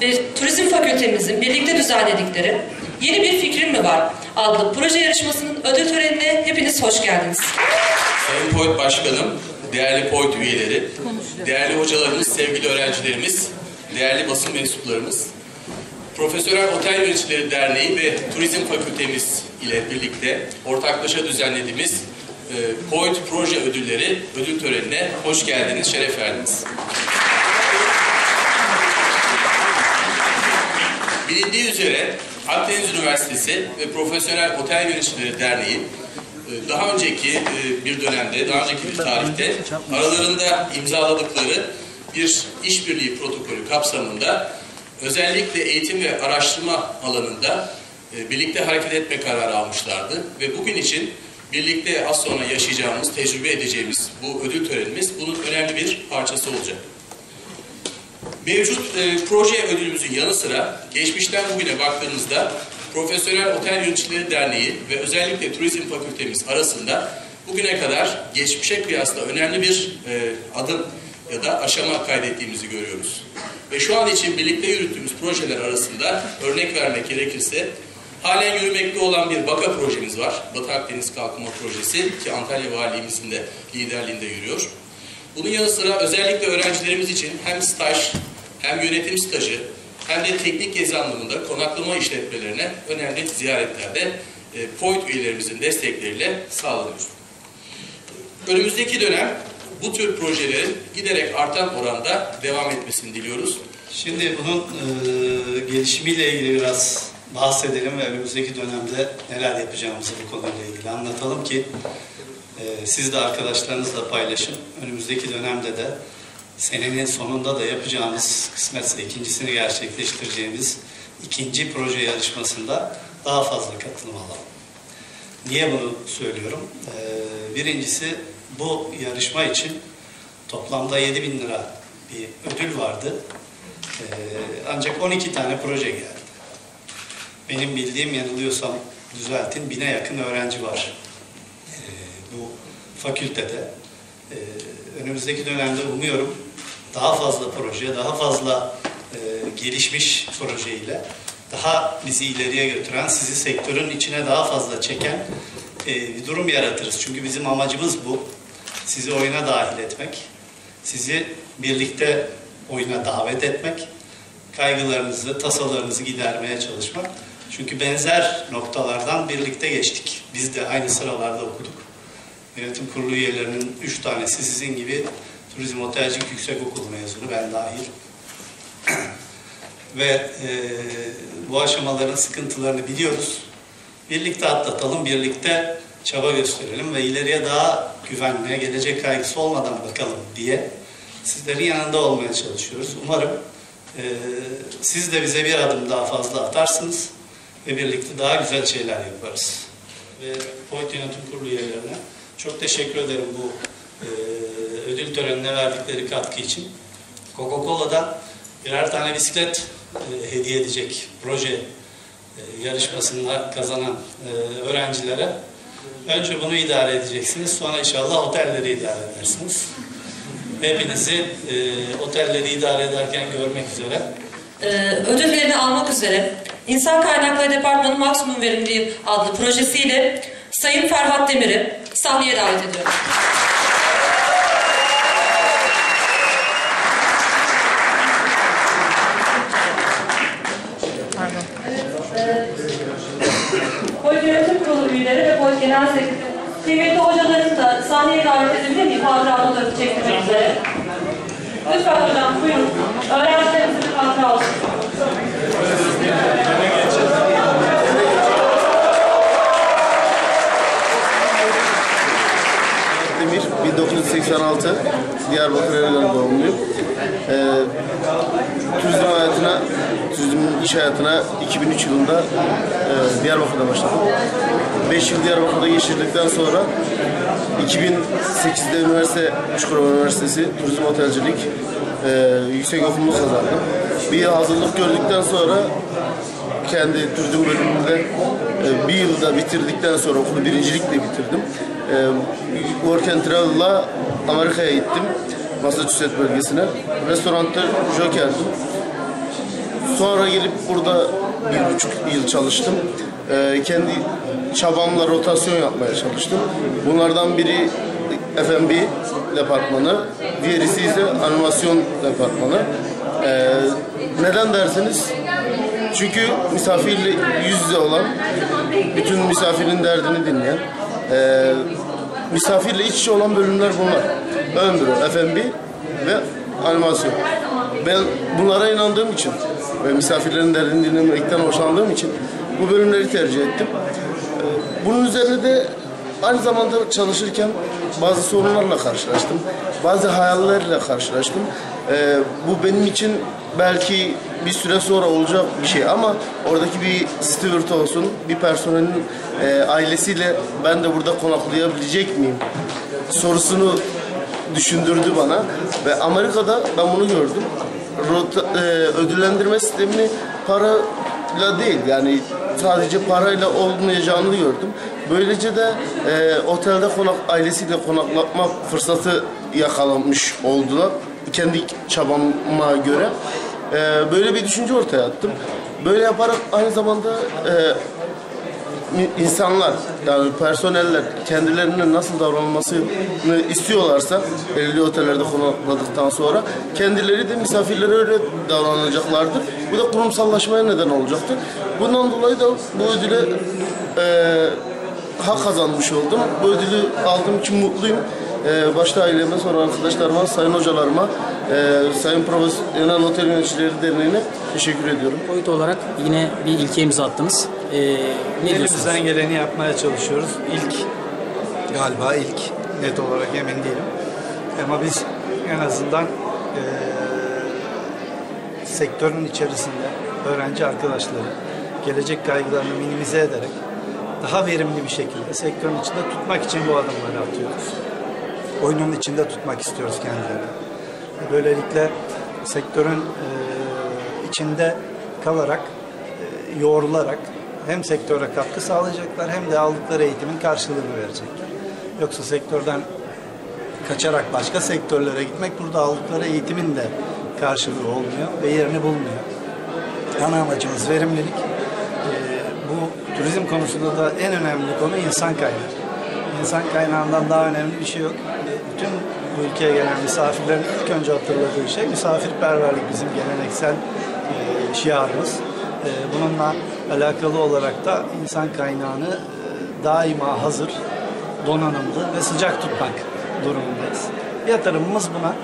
ve Turizm Fakültemizin birlikte düzenledikleri Yeni Bir Fikrim Mi Var adlı proje yarışmasının ödül törenine hepiniz hoş geldiniz. Sayın POET Başkanım, değerli POET üyeleri, değerli hocalarımız, sevgili öğrencilerimiz, değerli basın mensuplarımız, Profesyonel Otel Yöneticileri Derneği ve Turizm Fakültemiz ile birlikte ortaklaşa düzenlediğimiz e, POET Proje Ödülleri ödül törenine hoş geldiniz, şeref verdiniz. Bilindiği üzere Akdeniz Üniversitesi ve Profesyonel Otel Yöneticileri Derneği e, daha önceki e, bir dönemde, daha önceki bir tarihte aralarında imzaladıkları bir işbirliği protokolü kapsamında özellikle eğitim ve araştırma alanında e, birlikte hareket etme kararı almışlardı ve bugün için birlikte az sonra yaşayacağımız, tecrübe edeceğimiz bu ödül törenimiz bunun önemli bir parçası olacak. Mevcut e, proje ödülümüzün yanı sıra geçmişten bugüne baktığımızda Profesyonel Otel Yöneticileri Derneği ve özellikle Turizm Fakültemiz arasında bugüne kadar geçmişe kıyasla önemli bir e, adım ya da aşama kaydettiğimizi görüyoruz. Ve şu an için birlikte yürüttüğümüz projeler arasında örnek vermek gerekirse halen yürümekte olan bir BAKA projemiz var. Batı Akdeniz Kalkınma Projesi ki Antalya Valiliğimizin de liderliğinde yürüyor. Bunun yanı sıra özellikle öğrencilerimiz için hem staj hem yönetim stajı hem de teknik gezi anlamında konaklama işletmelerine önemli ziyaretlerde e, POIT üyelerimizin destekleriyle sağlanıyor. Önümüzdeki dönem bu tür projelerin giderek artan oranda devam etmesini diliyoruz. Şimdi bunun e, gelişimiyle ilgili biraz bahsedelim ve önümüzdeki dönemde neler yapacağımızı bu konuyla ilgili anlatalım ki e, siz de arkadaşlarınızla paylaşın. Önümüzdeki dönemde de senenin sonunda da yapacağımız kısmetse ikincisini gerçekleştireceğimiz ikinci proje yarışmasında daha fazla katılım alalım. Niye bunu söylüyorum? Ee, birincisi bu yarışma için toplamda 7 bin lira bir ödül vardı. Ee, ancak 12 tane proje geldi. Benim bildiğim yanılıyorsam düzeltin bine yakın öğrenci var ee, bu fakültede. Ee, önümüzdeki dönemde umuyorum daha fazla proje, daha fazla e, gelişmiş projeyle daha bizi ileriye götüren, sizi sektörün içine daha fazla çeken e, bir durum yaratırız. Çünkü bizim amacımız bu. Sizi oyuna dahil etmek, sizi birlikte oyuna davet etmek, kaygılarınızı, tasalarınızı gidermeye çalışmak. Çünkü benzer noktalardan birlikte geçtik. Biz de aynı sıralarda okuduk. Yönetim kurulu üyelerinin üç tanesi sizin gibi Turizm Otelcilik Yüksek Okulu mezunu, ben dahil. Ve e, bu aşamaların sıkıntılarını biliyoruz. Birlikte atlatalım, birlikte çaba gösterelim ve ileriye daha güvenmeye, gelecek kaygısı olmadan bakalım diye sizlerin yanında olmaya çalışıyoruz. Umarım e, siz de bize bir adım daha fazla atarsınız ve birlikte daha güzel şeyler yaparız. Ve Point Yönetim Kurulu üyelerine çok teşekkür ederim bu e, ödül törenine verdikleri katkı için. Coca-Cola'dan birer tane bisiklet e, hediye edecek proje e, yarışmasında kazanan e, öğrencilere önce bunu idare edeceksiniz. Sonra inşallah otelleri idare edersiniz. Hepinizi e, otelleri idare ederken görmek üzere. Ee, ödüllerini almak üzere İnsan Kaynakları Departmanı Maksimum Verimliliği adlı projesiyle Sayın Ferhat Demir'i sahneye davet ediyorum. Koç Yönetim Kurulu üyeleri ve Koç Genel Sekreteri, kıymetli hocalarını da sahneye davet edebilir miyim? Hatıra fotoğrafı çektirmek üzere. Lütfen hocam buyurun. Öğrencilerimizin bir hatıra olsun. Demir, 1986, Diyarbakır Ereğli doğumluyum. Ee, turizm hayatına, turizmin iş hayatına 2003 yılında e, Diyarbakır'da başladım. 5 yıl Diyarbakır'da geçirdikten sonra 2008'de üniversite, Çukurova Üniversitesi Turizm Otelcilik e, yüksek okulunu kazandım. Bir yıl hazırlık gördükten sonra kendi turizm bölümünde e, bir yılda bitirdikten sonra okulu birincilikle bitirdim. E, Work and Travel'la Amerika'ya gittim. Massachusetts bölgesine. Restoranda jokerdim. Sonra gelip burada bir buçuk yıl çalıştım. Ee, kendi çabamla rotasyon yapmaya çalıştım. Bunlardan biri F&B departmanı, diğerisi ise animasyon departmanı. Ee, neden derseniz çünkü misafirle yüz yüze olan, bütün misafirin derdini dinleyen, e, misafirle iç içe olan bölümler bunlar. Ön büro, F&B ve animasyon. Ben bunlara inandığım için ve misafirlerin derdini dinlemekten hoşlandığım için bu bölümleri tercih ettim. E, Bunun üzerine de aynı zamanda çalışırken bazı sorunlarla karşılaştım. Bazı hayallerle karşılaştım. E, bu benim için belki bir süre sonra olacak bir şey ama oradaki bir steward olsun, bir personelin e, ailesiyle ben de burada konaklayabilecek miyim sorusunu düşündürdü bana ve Amerika'da ben bunu gördüm. Rota, e, ödüllendirme sistemini parayla değil yani sadece parayla olmayacağını gördüm. Böylece de e, otelde konak ailesiyle konaklama fırsatı yakalamış oldular kendi çabama göre. E, böyle bir düşünce ortaya attım. Böyle yaparak aynı zamanda e, insanlar yani personeller kendilerine nasıl davranılmasını istiyorlarsa belirli otellerde konakladıktan sonra kendileri de misafirlere öyle davranacaklardır. Bu da kurumsallaşmaya neden olacaktır. Bundan dolayı da bu ödüle e, hak kazanmış oldum. Bu ödülü aldığım için mutluyum. Ee, başta aileme sonra arkadaşlarıma, sayın hocalarıma, e, sayın profesyonel otel yöneticileri derneğine teşekkür ediyorum. boyut olarak yine bir ilke imza attınız. Ee, ne diyorsunuz? Elimizden geleni yapmaya çalışıyoruz. İlk galiba ilk net olarak emin değilim. Ama biz en azından eee, sektörün içerisinde öğrenci arkadaşları gelecek kaygılarını minimize ederek daha verimli bir şekilde sektörün içinde tutmak için bu adımları atıyoruz. Oyunun içinde tutmak istiyoruz kendilerini. Böylelikle sektörün eee, içinde kalarak, eee, yoğrularak hem sektöre katkı sağlayacaklar hem de aldıkları eğitimin karşılığını verecekler. Yoksa sektörden kaçarak başka sektörlere gitmek burada aldıkları eğitimin de karşılığı olmuyor ve yerini bulmuyor. Ana amacımız verimlilik. Ee, bu turizm konusunda da en önemli konu insan kaynağı. İnsan kaynağından daha önemli bir şey yok. Ee, bütün bu ülkeye gelen misafirlerin ilk önce hatırladığı şey misafirperverlik bizim geleneksel e, şiarımız. Ee, bununla alakalı olarak da insan kaynağını e, daima hazır, donanımlı ve sıcak tutmak durumundayız. Yatırımımız buna.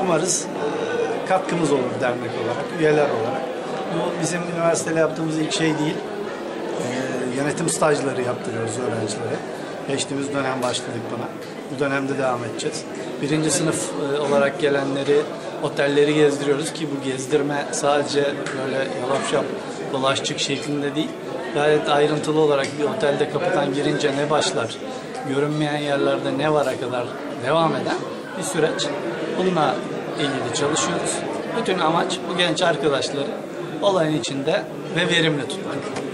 Umarız e, katkımız olur dernek olarak, üyeler olarak. Bu bizim üniversitede yaptığımız ilk şey değil. E, yönetim stajları yaptırıyoruz öğrencilere. Geçtiğimiz dönem başladık buna. Bu dönemde devam edeceğiz. Birinci sınıf e, olarak gelenleri otelleri gezdiriyoruz ki bu gezdirme sadece böyle yalap şap dolaşçık şeklinde değil. Gayet ayrıntılı olarak bir otelde kapıdan girince ne başlar, görünmeyen yerlerde ne vara kadar devam eden bir süreç. Bununla ilgili çalışıyoruz. Bütün amaç bu genç arkadaşları olayın içinde ve verimli tutmak.